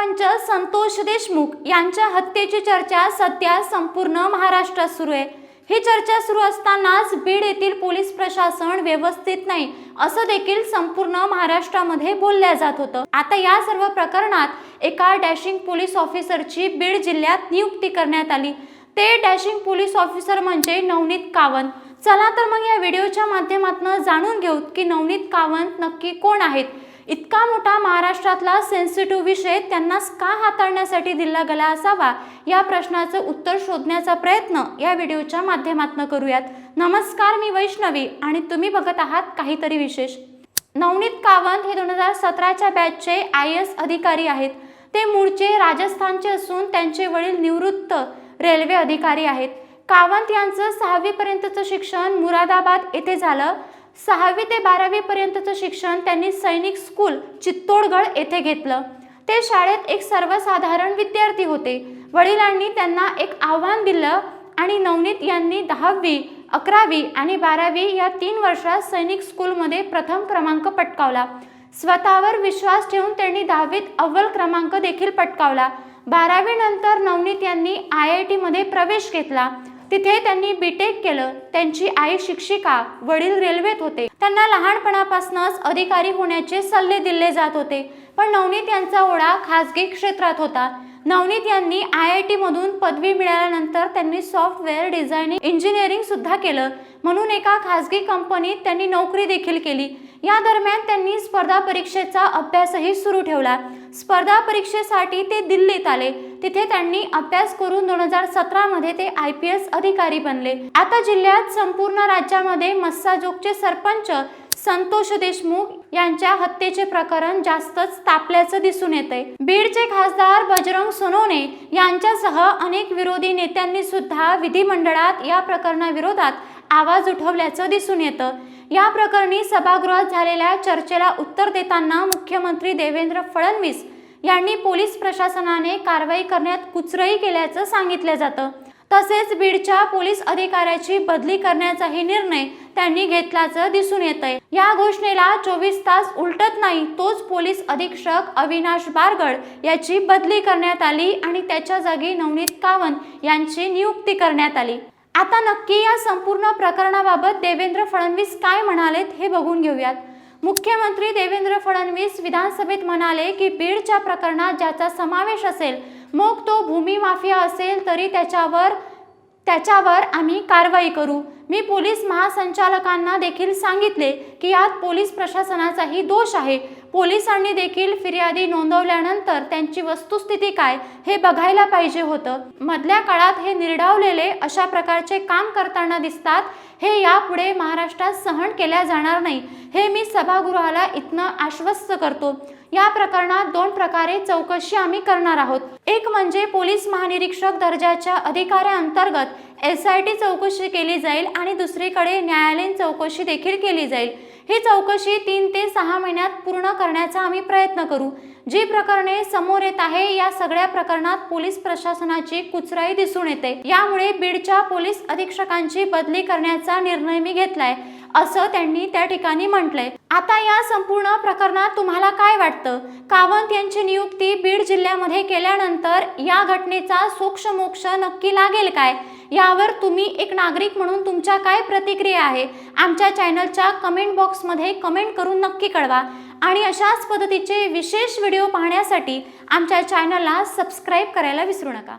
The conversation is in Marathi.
सरपंच संतोष देशमुख यांच्या हत्येची चर्चा सध्या संपूर्ण महाराष्ट्रात सुरू आहे. ही चर्चा सुरू असतानाच बीड येथील पोलीस प्रशासन व्यवस्थित नाही असं देखील संपूर्ण महाराष्ट्रामध्ये बोलल्या जात होतं. आता या सर्व प्रकरणात एका डॅशिंग पोलीस ऑफिसरची बीड जिल्ह्यात नियुक्ती करण्यात आली. ते डॅशिंग पोलीस ऑफिसर म्हणजे नवनीत कावंत. चला तर मग या व्हिडिओच्या माध्यमातून जाणून घेऊ की नवनीत कावंत नक्की कोण आहेत. इतका मोठा महाराष्ट्रातला सेन्सिटिव्ह विषय त्यांनाच का हाताळण्यासाठी दिला गेला असावा? या प्रश्नाचं उत्तर शोधण्याचा प्रयत्न या व्हिडिओच्या माध्यमातून करूयात. नमस्कार मी वैष्णवी आणि तुम्ही बघत आहात काहीतरी विशेष. नवनीत कावंत हे दोन हजार सतराच्या बॅचचे आय एस अधिकारी आहेत. ते मूळचे राजस्थानचे असून त्यांचे वडील निवृत्त रेल्वे अधिकारी आहेत. कावंत यांचं सहावीपर्यंतचं शिक्षण मुरादाबाद येथे झालं. सहावी ते बारावी पर्यंतचं शिक्षण त्यांनी सैनिक स्कूल चित्तोडगड येथे घेतलं. ते शाळेत एक सर्वसाधारण विद्यार्थी होते. वडिलांनी त्यांना एक आव्हान दिलं आणि नवनीत यांनी दहावी अकरावी आणि बारावी या तीन वर्षात सैनिक स्कूलमध्ये प्रथम क्रमांक पटकावला. स्वतःवर विश्वास ठेवून त्यांनी दहावीत अव्वल क्रमांक देखील पटकावला. बारावीनंतर नवनीत यांनी आय आय टीमध्ये प्रवेश घेतला. तिथे त्यांनी बीटेक केलं. त्यांची आई शिक्षिका वडील रेल्वेत होते. त्यांना लहानपणापासूनच अधिकारी होण्याचे सल्ले दिले जात होते. पण नवनीत यांचा ओढा खासगी क्षेत्रात होता. नवनीत यांनी आय आय टीमधून पदवी मिळाल्यानंतर त्यांनी सॉफ्टवेअर डिझायनिंग इंजिनिअरिंग सुद्धा केलं. म्हणून एका खासगी कंपनीत त्यांनी नोकरी देखील केली. या दरम्यान त्यांनी स्पर्धा परीक्षेचा अभ्यासही सुरू ठेवला. स्पर्धा परीक्षेसाठी ते दिल्लीत आले. तिथे त्यांनी अभ्यास करून दोन हजार सतरामध्ये ते आय पी एस अधिकारी बनले. आता जिल्ह्यात संपूर्ण राज्यामध्ये मस्साजोगचे सरपंच संतोष देशमुख यांच्या हत्येचे प्रकरण जास्तच तापल्याचं दिसून येतंय. बीडचे खासदार बजरंग सोनवणे यांच्यासह अनेक विरोधी नेत्यांनी सुद्धा विधिमंडळात या प्रकरणाविरोधात आवाज उठवल्याचं दिसून येतं. या प्रकरणी सभागृहात झालेल्या चर्चेला उत्तर देताना मुख्यमंत्री देवेंद्र फडणवीस यांनी पोलीस प्रशासनाने कारवाई करण्यात कुचराई केल्याचं सांगितलं जातं. तसेच बीडच्या पोलीस अधिकाऱ्याची बदली करण्याचाही निर्णय त्यांनी घेतल्याचं दिसून येत आहे या घोषणेला चोवीस तास उलटत नाही तोच पोलीस अधीक्षक अविनाश बारगड याची बदली करण्यात आली आणि त्याच्या जागी नवनीत कावंत यांची नियुक्ती करण्यात आली. आता नक्की या संपूर्ण प्रकरणाबाबत देवेंद्र फडणवीस काय म्हणालेत हे बघून घेऊयात. मुख्यमंत्री देवेंद्र फडणवीस विधानसभेत म्हणाले की बीडच्या प्रकरणात ज्याचा समावेश असेल मग तो भूमी माफिया असेल तरी त्याच्यावर त्याच्यावर आम्ही कारवाई करू. मी पोलीस महासंचालकांना देखील सांगितले की यात पोलीस प्रशासनाचाही दोष आहे. पोलिसांनी देखील फिर्यादी नोंदवल्यानंतर त्यांची वस्तुस्थिती काय हे बघायला पाहिजे होतं. मधल्या काळात हे निर्डावलेले अशा प्रकारचे काम करताना दिसतात हे यापुढे महाराष्ट्रात सहन केल्या जाणार नाही. हे मी सभागृहाला इथनं आश्वस्त करतो. या प्रकरणात दोन प्रकारे चौकशी आम्ही करणार आहोत. एक म्हणजे पोलीस महानिरीक्षक दर्जाच्या अधिकाऱ्याअंतर्गत एस आय टी चौकशी केली जाईल आणि दुसरीकडे न्यायालयीन चौकशी देखील केली जाईल. ही चौकशी तीन ते सहा महिन्यात पूर्ण करण्याचा आम्ही प्रयत्न करू. जी प्रकरणे समोर येत आहे या सगळ्या प्रकरणात पोलीस प्रशासनाची कुचराई दिसून येते. यामुळे बीडच्या पोलीस अधीक्षकांची बदली करण्याचा निर्णय मी घेतलाय असं त्यांनी त्या ठिकाणी म्हटलंय. आता या संपूर्ण प्रकरणात तुम्हाला काय वाटतं? कावंत यांची नियुक्ती बीड जिल्ह्यामध्ये केल्यानंतर या घटनेचा सूक्ष्मोक्ष नक्की लागेल काय? यावर तुम्ही एक नागरिक म्हणून तुमच्या काय प्रतिक्रिया आहे? आमच्या चॅनलच्या कमेंट बॉक्समध्ये कमेंट करून नक्की कळवा. आणि अशाच पद्धतीचे विशेष व्हिडिओ पाहण्यासाठी आमच्या चॅनलला सबस्क्राईब करायला विसरू नका.